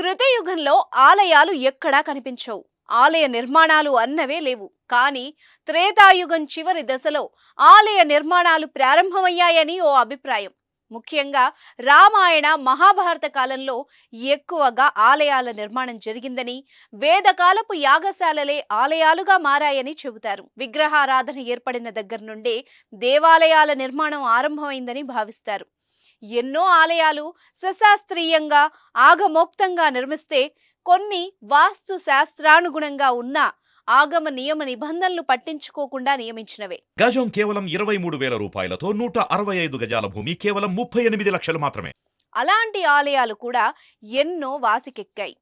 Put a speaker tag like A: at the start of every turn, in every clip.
A: కృతయుగంలో ఆలయాలు ఎక్కడా కనిపించవు. ఆలయ నిర్మాణాలు అన్నవే లేవు. కానీ త్రేతాయుగం చివరి దశలో ఆలయ నిర్మాణాలు ప్రారంభమయ్యాయని ఓ అభిప్రాయం. ముఖ్యంగా రామాయణ మహాభారత కాలంలో ఎక్కువగా ఆలయాల నిర్మాణం జరిగిందని వేదకాలపు యాగశాలలే ఆలయాలుగా మారాయని చెబుతారు. విగ్రహారాధన ఏర్పడిన దగ్గర నుండే దేవాలయాల నిర్మాణం ఆరంభమైందని భావిస్తారు. ఎన్నో ఆలయాలు సశాస్త్రీయంగా ఆగమోక్తంగా నిర్మిస్తే కొన్ని వాస్తు శాస్త్రానుగుణంగా ఉన్న ఆగమ నియమ నిబంధనలు పట్టించుకోకుండా నియమించినవే.
B: గజం కేవలం ఇరవై మూడు వేల రూపాయలతో నూట అరవై ఐదు గజాల భూమి కేవలం ముప్పై ఎనిమిది లక్షలు మాత్రమే.
A: అలాంటి ఆలయాలు కూడా ఎన్నో వాసికెక్కాయి.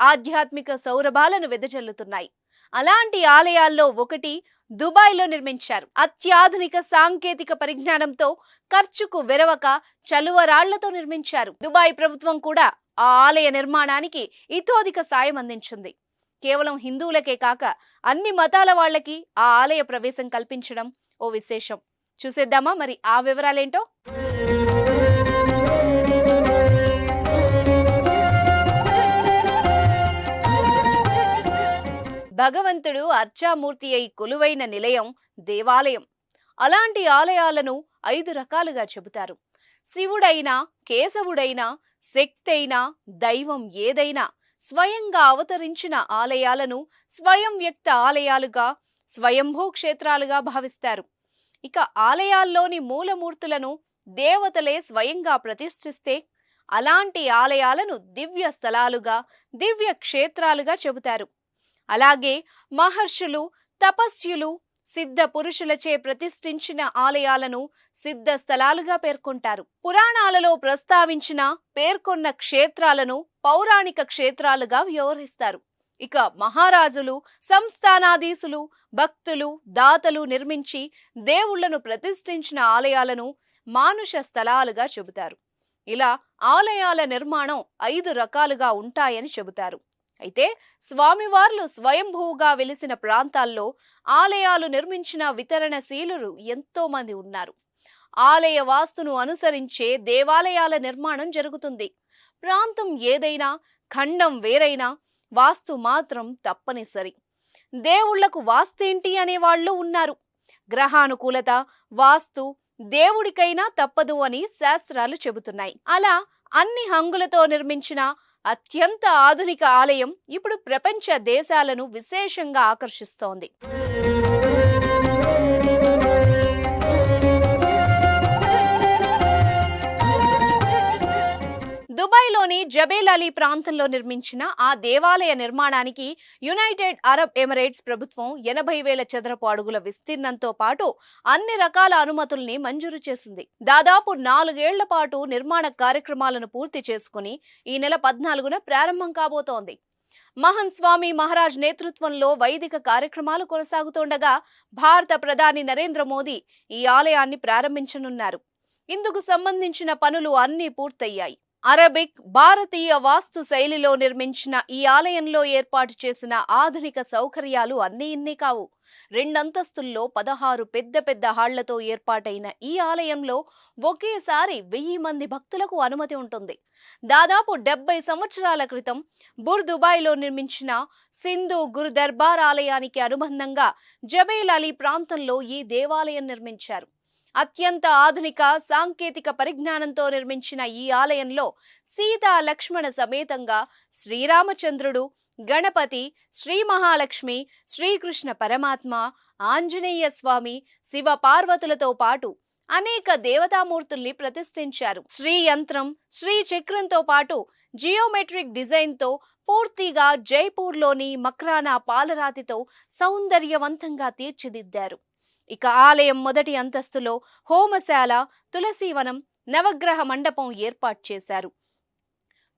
A: ఆధ్యాత్మిక సౌరభాలను వెదజల్లుతున్నాయి. అలాంటి ఆలయాల్లో ఒకటి దుబాయ్లో నిర్మించారు. అత్యాధునిక సాంకేతిక పరిజ్ఞానంతో ఖర్చుకు వెరవక చలువరాళ్ళతో నిర్మించారు. దుబాయ్ ప్రభుత్వం కూడా ఆ ఆలయ నిర్మాణానికి ఇతోధిక సాయం అందించింది. కేవలం హిందువులకే కాక అన్ని మతాల వాళ్ళకి ఆ ఆలయ ప్రవేశం కల్పించడం ఓ విశేషం. చూసేద్దామా మరి ఆ వివరాలేంటో? భగవంతుడు అర్చామూర్తి అయి కొలువైన నిలయం దేవాలయం. అలాంటి ఆలయాలను ఐదు రకాలుగా చెబుతారు. శివుడైనా కేశవుడైనా శక్తైనా దైవం ఏదైనా స్వయంగా అవతరించిన ఆలయాలను స్వయం వ్యక్త ఆలయాలుగా స్వయంభూ క్షేత్రాలుగా భావిస్తారు. ఇక ఆలయాల్లోని మూలమూర్తులను దేవతలే స్వయంగా ప్రతిష్ఠిస్తే అలాంటి ఆలయాలను దివ్య స్థలాలుగా దివ్య క్షేత్రాలుగా చెబుతారు. అలాగే మహర్షులు తపస్యులు సిద్ధ పురుషులచే ప్రతిష్ఠించిన ఆలయాలను సిద్ధ స్థలాలుగా పేర్కొంటారు. పురాణాలలో ప్రస్తావించిన పేర్కొన్న క్షేత్రాలను పౌరాణిక క్షేత్రాలుగా వ్యవహరిస్తారు. ఇక మహారాజులు సంస్థానాధీశులు భక్తులు దాతలు నిర్మించి దేవుళ్ళను ప్రతిష్ఠించిన ఆలయాలను మానుష స్థలాలుగా చెబుతారు. ఇలా ఆలయాల నిర్మాణం ఐదు రకాలుగా ఉంటాయని చెబుతారు. అయితే స్వామివార్లు స్వయంభూగా వెలిసిన ప్రాంతాల్లో ఆలయాలు నిర్మించిన వితరణశీలురు ఎంతో మంది ఉన్నారు. ఆలయ వాస్తును అనుసరించే దేవాలయాల నిర్మాణం జరుగుతుంది. ప్రాంతం ఏదైనా ఖండం వేరైనా వాస్తు మాత్రం తప్పనిసరి. దేవుళ్ళకు వాస్తేంటి అనేవాళ్ళు ఉన్నారు. గ్రహానుకూలత వాస్తు దేవుడికైనా తప్పదు అని శాస్త్రాలు చెబుతున్నాయి. అలా అన్ని హంగులతో నిర్మించిన అత్యంత ఆధునిక ఆలయం ఇప్పుడు ప్రపంచ దేశాలను విశేషంగా ఆకర్షిస్తోంది. జబేల్ అలీ ప్రాంతంలో నిర్మించిన ఆ దేవాలయ నిర్మాణానికి యునైటెడ్ అరబ్ ఎమిరేట్స్ ప్రభుత్వం ఎనభై వేల చదరపు అడుగుల విస్తీర్ణంతో పాటు అన్ని రకాల అనుమతుల్ని మంజూరు చేసింది. దాదాపు నాలుగేళ్ళ పాటు నిర్మాణ కార్యక్రమాలను పూర్తి చేసుకుని ఈ నెల పద్నాలుగున ప్రారంభం కాబోతోంది. మహన్ స్వామి మహారాజ్ నేతృత్వంలో వైదిక కార్యక్రమాలు కొనసాగుతుండగా భారత ప్రధాని నరేంద్ర మోదీ ఈ ఆలయాన్ని ప్రారంభించనున్నారు. ఇందుకు సంబంధించిన పనులు అన్నీ పూర్తయ్యాయి. అరబిక్ భారతీయ వాస్తు శైలిలో నిర్మించిన ఈ ఆలయంలో ఏర్పాటు చేసిన ఆధునిక సౌకర్యాలు అన్నీ ఇన్ని కావు. రెండంతస్తుల్లో పదహారు పెద్ద పెద్ద హాళ్ళతో ఏర్పాటైన ఈ ఆలయంలో ఒకేసారి వెయ్యి మంది భక్తులకు అనుమతి ఉంటుంది. దాదాపు డెబ్బై సంవత్సరాల క్రితం బుర్ దుబాయ్లో నిర్మించిన సింధు గురు దర్బార్ ఆలయానికి అనుబంధంగా జబేల్ అలీ ప్రాంతంలో ఈ దేవాలయం నిర్మించారు. అత్యంత ఆధునిక సాంకేతిక పరిజ్ఞానంతో నిర్మించిన ఈ ఆలయంలో సీతా లక్ష్మణ సమేతంగా శ్రీరామచంద్రుడు గణపతి శ్రీ మహాలక్ష్మి శ్రీకృష్ణ పరమాత్మ ఆంజనేయ స్వామి శివ పార్వతులతో పాటు అనేక దేవతామూర్తుల్ని ప్రతిష్ఠించారు. శ్రీ యంత్రం శ్రీ చక్రంతో పాటు జియోమెట్రిక్ డిజైన్తో పూర్తిగా జైపూర్లోని మక్రానా పాలరాతితో సౌందర్యవంతంగా తీర్చిదిద్దారు. ఇక ఆలయం మొదటి అంతస్తులో హోమశాల తులసీవనం నవగ్రహ మండపం ఏర్పాటు చేశారు.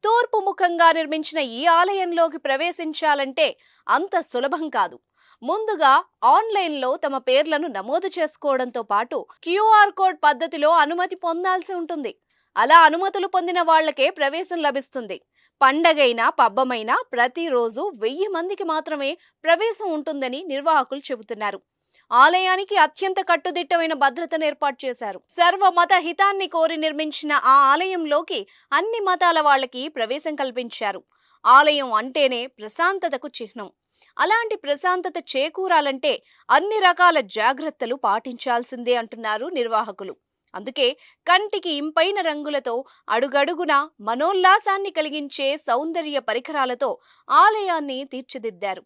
A: తూర్పు ముఖంగా నిర్మించిన ఈ ఆలయంలోకి ప్రవేశించాలంటే అంత సులభం కాదు. ముందుగా ఆన్లైన్లో తమ పేర్లను నమోదు చేసుకోవడంతో పాటు క్యూఆర్ కోడ్ పద్ధతిలో అనుమతి పొందాల్సి ఉంటుంది. అలా అనుమతులు పొందిన వాళ్ళకే ప్రవేశం లభిస్తుంది. పండగైనా పబ్బమైనా ప్రతిరోజు వెయ్యి మందికి మాత్రమే ప్రవేశం ఉంటుందని నిర్వాహకులు చెబుతున్నారు. ఆలయానికి అత్యంత కట్టుదిట్టమైన భద్రతను ఏర్పాటు చేశారు. సర్వమత హితాన్ని కోరి నిర్మించిన ఆ ఆలయంలోకి అన్ని మతాల వాళ్ళకి ప్రవేశం కల్పించారు. ఆలయం అంటేనే ప్రశాంతతకు చిహ్నం. అలాంటి ప్రశాంతత చేకూరాలంటే అన్ని రకాల జాగ్రత్తలు పాటించాల్సిందే అంటున్నారు నిర్వాహకులు. అందుకే కంటికి ఇంపైన రంగులతో అడుగడుగున మనోల్లాసాన్ని కలిగించే సౌందర్య పరికరాలతో ఆలయాన్ని తీర్చిదిద్దారు.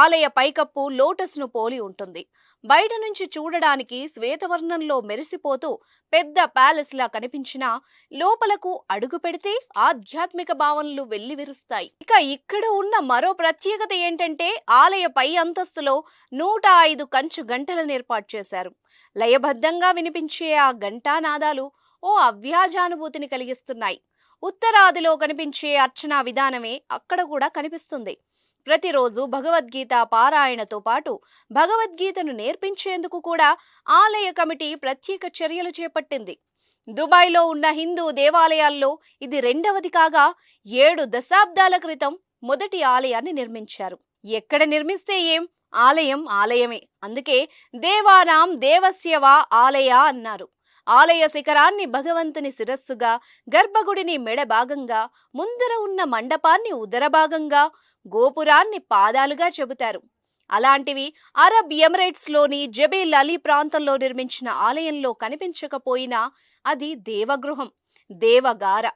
A: ఆలయ పైకప్పు లోటస్ను పోలి ఉంటుంది. బయట నుంచి చూడడానికి శ్వేతవర్ణంలో మెరిసిపోతూ పెద్ద ప్యాలెస్లా కనిపించినా లోపలకు అడుగు పెడితే ఆధ్యాత్మిక భావనలు వెల్లివిరుస్తాయి. ఇక ఇక్కడ ఉన్న మరో ప్రత్యేకత ఏంటంటే ఆలయ పై అంతస్తులో నూట ఐదు కంచు గంటలను ఏర్పాటు చేశారు. లయబద్ధంగా వినిపించే ఆ ఘంటానాదాలు ఓ అవ్యాజానుభూతిని కలిగిస్తున్నాయి. ఉత్తరాదిలో కనిపించే అర్చనా విధానమే అక్కడ కూడా కనిపిస్తుంది. ప్రతిరోజు భగవద్గీత పారాయణతో పాటు భగవద్గీతను నేర్పించేందుకు కూడా ఆలయ కమిటీ ప్రత్యేక చర్యలు చేపట్టింది. దుబాయ్లో ఉన్న హిందూ దేవాలయాల్లో ఇది రెండవది కాగా ఏడు దశాబ్దాల క్రితం మొదటి ఆలయాన్ని నిర్మించారు. ఎక్కడ నిర్మిస్తే ఏం? ఆలయం ఆలయమే. అందుకే దేవానాం దేవస్యవ ఆలయ అన్నారు. ఆలయ శిఖరాన్ని భగవంతుని శిరస్సుగా గర్భగుడిని మెడ భాగంగా ముందర ఉన్న మండపాన్ని ఉదర భాగంగా గోపురాన్ని పాదాలుగా చెబుతారు. అలాంటివి అరబ్ ఎమిరేట్స్లోని జబేల్ అలీ ప్రాంతంలో నిర్మించిన ఆలయంలో కనిపించకపోయినా అది దేవగృహం దేవగార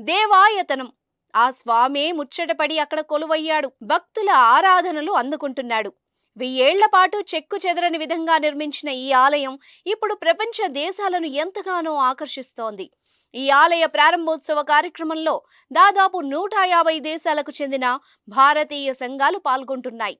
A: దేవాయతనం. ఆ స్వామే ముచ్చటపడి అక్కడ కొలువయ్యాడు. భక్తుల ఆరాధనలు అందుకుంటున్నాడు. వెయ్యేళ్ళ పాటు చెక్కు చెదరని విధంగా నిర్మించిన ఈ ఆలయం ఇప్పుడు ప్రపంచ దేశాలను ఎంతగానో ఆకర్షిస్తోంది. ఈ ఆలయ ప్రారంభోత్సవ కార్యక్రమంలో దాదాపు నూట యాభై దేశాలకు చెందిన భారతీయ సంఘాలు పాల్గొంటున్నాయి.